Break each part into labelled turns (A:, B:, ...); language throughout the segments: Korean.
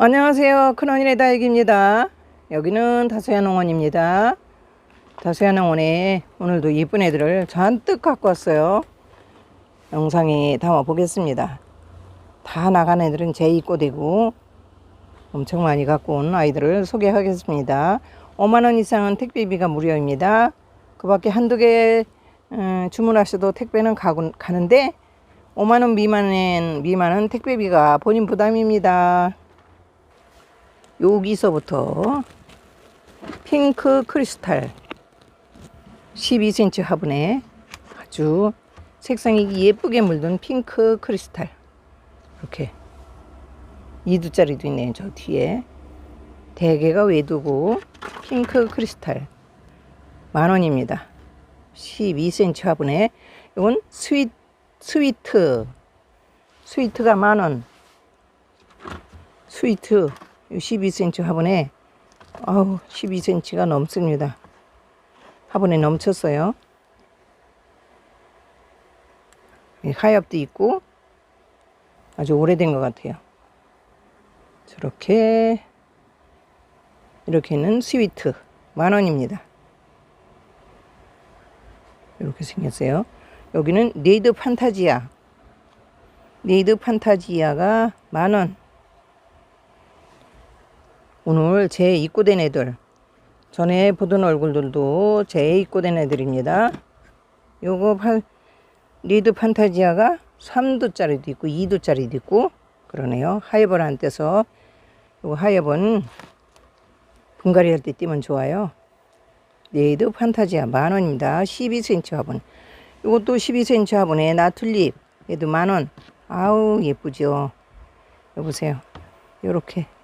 A: 안녕하세요. 큰언니네 다육입니다. 여기는 다소야 농원입니다. 다소야 농원에 오늘도 예쁜 애들을 잔뜩 갖고 왔어요. 영상에 담아 보겠습니다. 다 나간 애들은 제 입고되고 엄청 많이 갖고 온 아이들을 소개하겠습니다. 5만원 이상은 택배비가 무료입니다. 그 밖에 한두 개 음, 주문하셔도 택배는 가고, 가는데 5만원 미만은, 미만은 택배비가 본인 부담입니다. 여기서부터 핑크 크리스탈 12cm 화분에 아주 색상이 예쁘게 물든 핑크 크리스탈. 이렇게 2두짜리도 있네요 저 뒤에. 대개가 외두고 핑크 크리스탈 만원입니다. 12cm 화분에 이건 스윗, 스위트. 스위트가 만원. 스위트 12cm 화분에 아우 12cm가 넘습니다. 화분에 넘쳤어요. 이 하엽도 있고 아주 오래된 것 같아요. 저렇게 이렇게는 스위트 만 원입니다. 이렇게 생겼어요. 여기는 네이드 판타지아 네이드 판타지아가 만 원. 오늘 제 입고된 애들 전에 보던 얼굴들도 제 입고된 애들입니다. 요거 판, 리드 판타지아가 3두짜리도 있고 2두짜리도 있고 그러네요. 하이벌 안 떼서 요거 하이벌은 분갈이 할 때 띄면 좋아요. 리드 판타지아 만원입니다. 12cm 화분. 요것도 12cm 화분에 나툴립 얘도 만원. 아우 예쁘죠. 여보세요. 요렇게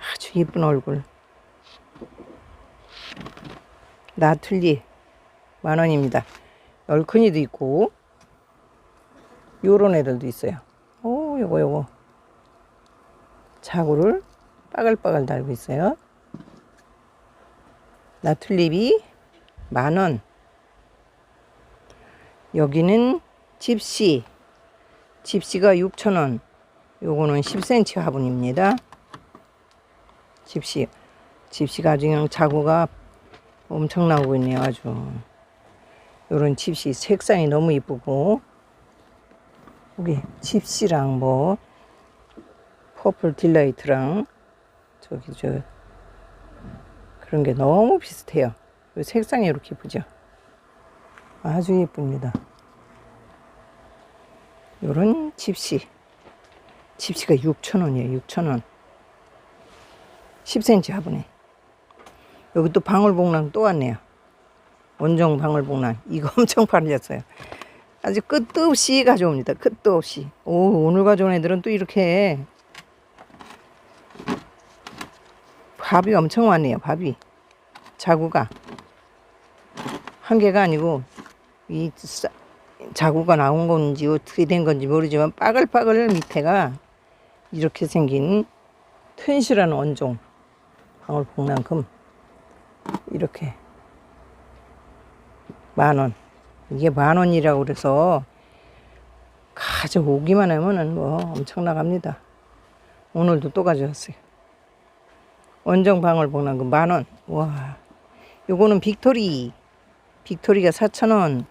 A: 아주 예쁜 얼굴. 나툴리 만 원입니다. 얼큰이도 있고 요런 애들도 있어요. 오 요거 요거 자구를 빠글빠글 달고 있어요. 나툴립이 만 원. 여기는 집시. 집시가 6천 원. 요거는 10cm 화분입니다. 집시 집시가 아주 그냥 자구가 엄청 나오고 있네요 아주. 요런 집시 색상이 너무 이쁘고. 여기 집시랑 뭐 퍼플 딜라이트랑 저기 저 그런 게 너무 비슷해요. 요 색상이 이렇게 이쁘죠? 아주 예쁩니다. 요런 집시. 집시가 6,000원이에요 6,000원 10cm 화분에. 여기 또 방울복랑 또 왔네요. 원종 방울복랑. 이거 엄청 팔렸어요. 아주 끝도 없이 가져옵니다. 끝도 없이. 오, 오늘 가져온 애들은 또 이렇게 밥이 엄청 왔네요. 밥이. 자구가. 한 개가 아니고 이 싸- 자구가 나온 건지 어떻게 된 건지 모르지만 빠글빠글 밑에가 이렇게 생긴 튼실한 원종. 방울 복랑금 이렇게 만원. 이게 만원이라고 그래서 가져오기만 하면은 뭐 엄청 나갑니다. 오늘도 또 가져왔어요. 원정 방울 복랑금 만원. 와 요거는 빅토리. 빅토리가 4천원.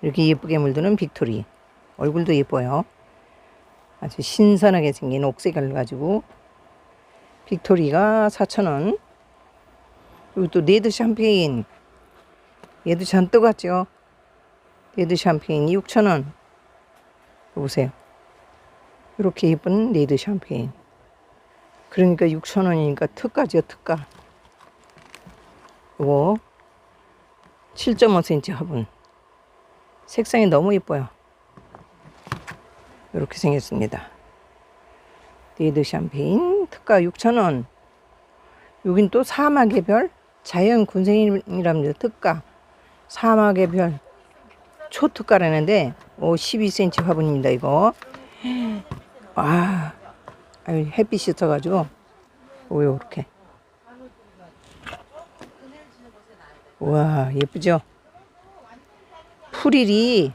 A: 이렇게 예쁘게 물드는 빅토리. 얼굴도 예뻐요. 아주 신선하게 생긴 옥색을 가지고 빅토리가 4,000원. 그리고 또 네드 샴페인. 얘도 잔뜩 왔죠. 네드 샴페인이 6,000원. 보세요. 이렇게 예쁜 네드 샴페인. 그러니까 6,000원이니까 특가죠, 특가. 이거 7.5cm 화분. 색상이 너무 예뻐요. 이렇게 생겼습니다. 네드 샴페인 특가 6,000원. 여긴 또 사막의 별 자연 군생이랍니다. 특가 사막의 별 초특가라는데 오 12cm 화분입니다. 이거 와 아유, 햇빛이 있어가지고 오 요렇게 와 예쁘죠? 풀일이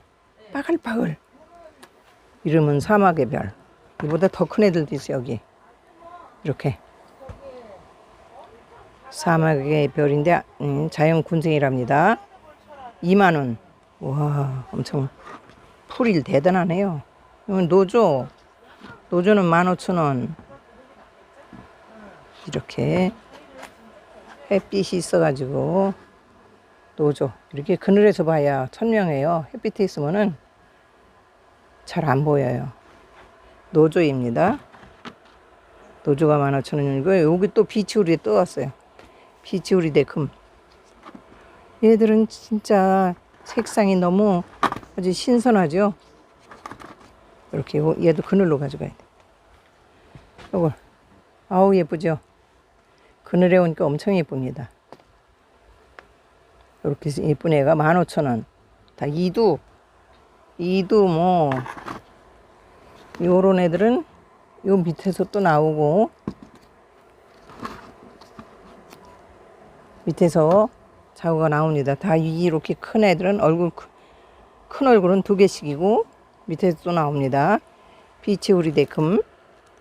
A: 빠글빠글 이름은 사막의 별 이보다 더 큰 애들도 있어 여기 이렇게 사막의 별인데 음, 자연 군생이랍니다. 2만 원. 와, 엄청 풀이 대단하네요. 이건 노조. 노조는 15,000원. 이렇게 햇빛이 있어가지고 노조 이렇게 그늘에서 봐야 선명해요. 햇빛에 있으면은 잘 안 보여요. 노조입니다. 노조가 15,000원이고 여기 또 비치우리에 또 왔어요. 비치우리 대금. 얘들은 진짜 색상이 너무 아주 신선하죠. 이렇게 요- 얘도 그늘로 가져가야 돼. 요걸 아우 예쁘죠. 그늘에 오니까 엄청 예쁩니다. 이렇게 예쁜 애가 15,000원. 다 이두. 이두 뭐 요런 애들은 요 밑에서 또 나오고 밑에서 자구가 나옵니다. 다 이렇게 큰 애들은 얼굴 크- 큰 얼굴은 두 개씩이고 밑에서 또 나옵니다. 비치 우리 데금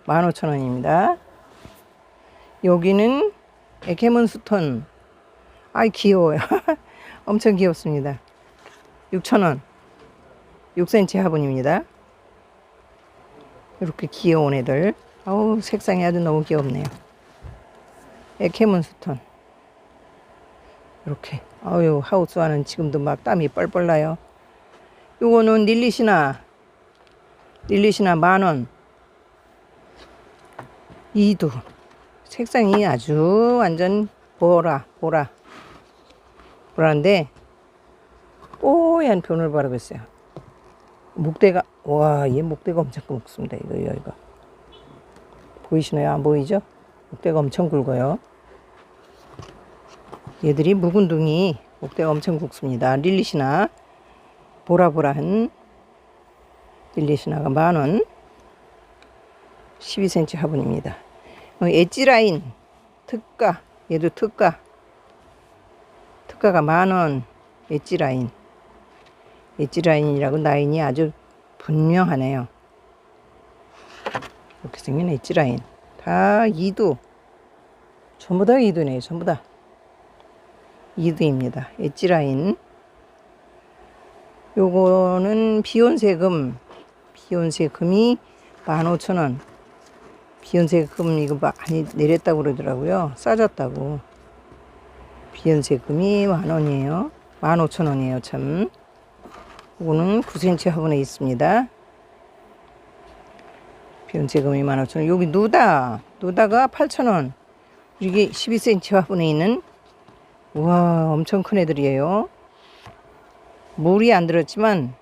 A: 15,000원입니다. 여기는 에케몬스톤. 아이 귀여워요. 엄청 귀엽습니다. 6,000원. 6cm 화분입니다. 이렇게 귀여운 애들. 아우 색상이 아주 너무 귀엽네요. 에케몬스톤. 이렇게. 아유 하우스 안은 지금도 막 땀이 뻘뻘 나요. 요거는 릴리시나. 릴리시나 만원. 이두. 색상이 아주 완전 보라, 보라. 보라인데, 뽀얀 변을 바르고 있어요. 목대가, 와, 얘 목대가 엄청 굵습니다. 이거, 이거. 보이시나요? 안 보이죠? 목대가 엄청 굵어요. 얘들이 묵은둥이 목대가 엄청 굵습니다. 릴리시나, 보라보라한 릴리시나가 만원. 12cm 화분입니다. 어, 엣지라인 특가 얘도 특가 특가가 만원 엣지라인 엣지라인이라고 라인이 아주 분명하네요 이렇게 생긴 엣지라인 다 2두 전부 다 2두네요 전부 다 2두입니다 엣지라인 요거는 비온 세금 비온 세금이 15,000원 비연세금 이거 많이 내렸다고 그러더라고요. 싸졌다고. 비연세금이 만 원이에요. 만 오천 원이에요, 참. 이거는 9cm 화분에 있습니다. 비연세금이 만 오천 원. 여기 누다. 누다가 8천 원. 이게 12cm 화분에 있는 와 엄청 큰 애들이에요. 물이 안 들었지만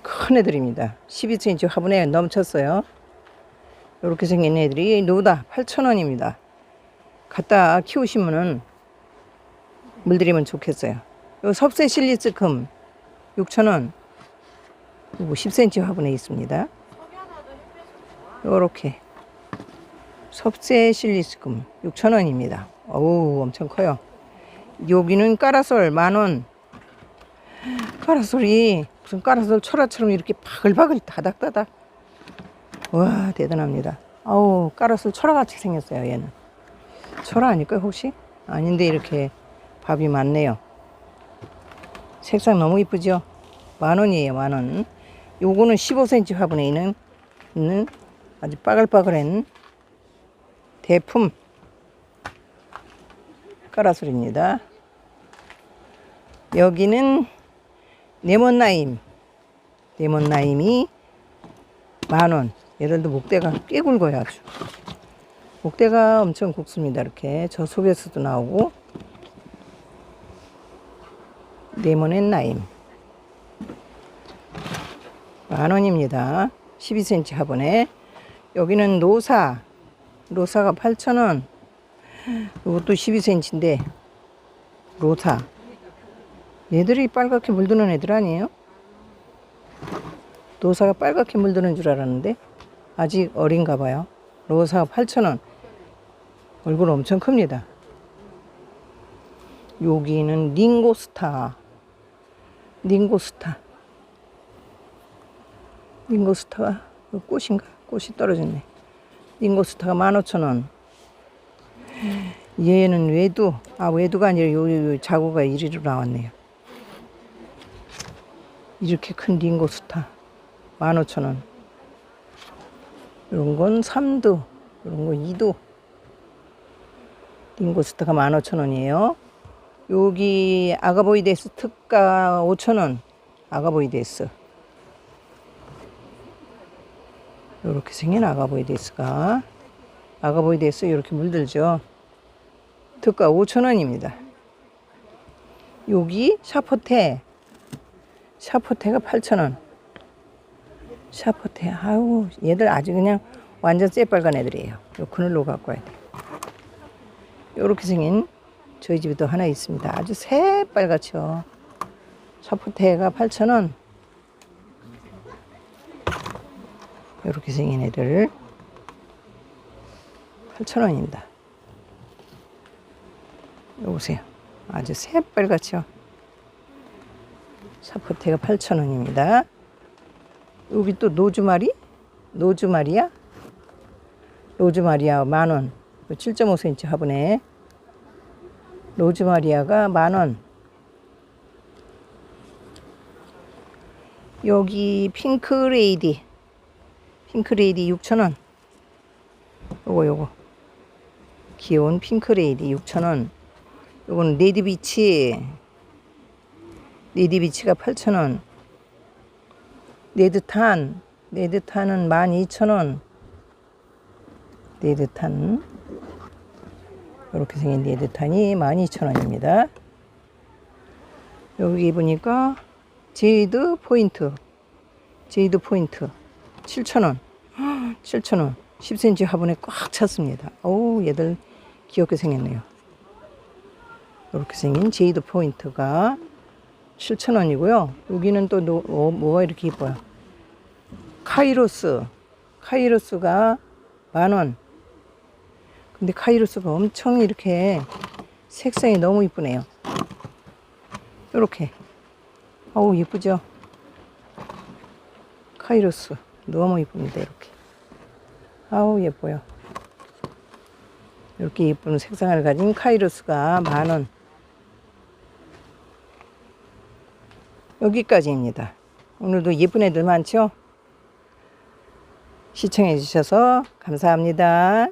A: 큰 애들입니다. 12cm 화분에 넘쳤어요. 이렇게 생긴 애들이 노다 8,000원입니다. 갖다 키우시면은 물들이면 좋겠어요. 요 섭세 실리스금 6,000원. 이거 10cm 화분에 있습니다. 요렇게 섭세 실리스금 6,000원입니다. 어우 엄청 커요. 여기는 까라솔 만원. 까라솔이 무슨 까라솔 철화처럼 이렇게 바글바글 다닥다닥 와 대단합니다. 아우 까라솔 철화같이 생겼어요 얘는. 철화 아닐까요 혹시? 아닌데 이렇게 밥이 많네요. 색상 너무 이쁘죠? 만 원이에요 만 원. 요거는 15cm 화분에 있는, 있는 아주 빠글빠글한 대품 까라솔입니다. 여기는 레몬나임. 레몬나임이 만 원. 얘들도 목대가 꽤 굵어요 아주. 목대가 엄청 굵습니다. 이렇게 저 속에서도 나오고 레몬앤 나임 만 원입니다. 12cm 화분에 여기는 노사 노사가 8,000원 이것도 12cm인데 로사 얘들이 빨갛게 물드는 애들 아니에요? 노사가 빨갛게 물드는 줄 알았는데 아직 어린가 봐요. 로사가 8,000원. 얼굴 엄청 큽니다. 여기는 링고스타. 링고스타. 링고스타가 이거 꽃인가? 꽃이 떨어졌네. 링고스타가 15,000원. 얘는 외두. 아, 외두가 아니라 요, 요, 요 자구가 이리로 나왔네요. 이렇게 큰 링고스타. 15,000원. 이런 건 3두. 이런 건 2두. 링고스타가 15,000원이에요. 여기 아가보이데스 특가 5,000원. 아가보이데스. 이렇게 생긴 아가보이데스가 아가보이데스 이렇게 물들죠. 특가 5,000원입니다. 여기 샤포테 샤포테가 8,000원. 샤포테 아우 얘들 아주 그냥 완전 새빨간 애들이에요. 요 그늘로 갖고 와야 돼. 요렇게 생긴 저희 집에도 하나 있습니다. 아주 새빨갛죠. 샤포테가 8,000원. 이렇게 생긴 애들 8,000원입니다. 요 보세요. 아주 새빨갛죠. 샤포테가 8,000원입니다. 여기 또 노즈마리? 노즈마리야? 로즈마리아 만원. 7.5cm 화분에. 로즈마리아가 만원. 여기 핑크레이디. 핑크레이디 6,000원. 요거 요거. 귀여운 핑크레이디 6,000원. 요거는 레드비치. 레드비치가 8,000원. 레드탄. 레드탄은 12,000원. 레드탄. 이렇게 생긴 레드탄이 12,000원입니다. 여기 보니까 제이드 포인트. 제이드 포인트. 7,000원. 7,000원. 10cm 화분에 꽉 찼습니다. 어우, 얘들 귀엽게 생겼네요. 이렇게 생긴 제이드 포인트가 7,000원이고요. 여기는 또 노, 어, 뭐가 이렇게 이뻐요. 카이로스. 카이로스가 만원. 근데 카이로스가 엄청 이렇게 색상이 너무 이쁘네요. 이렇게. 어우, 이쁘죠? 카이로스. 너무 이쁩니다, 이렇게. 아우, 예뻐요. 이렇게 예쁜 색상을 가진 카이로스가 만원. 여기까지입니다. 오늘도 예쁜 애들 많죠? 시청해 주셔서 감사합니다.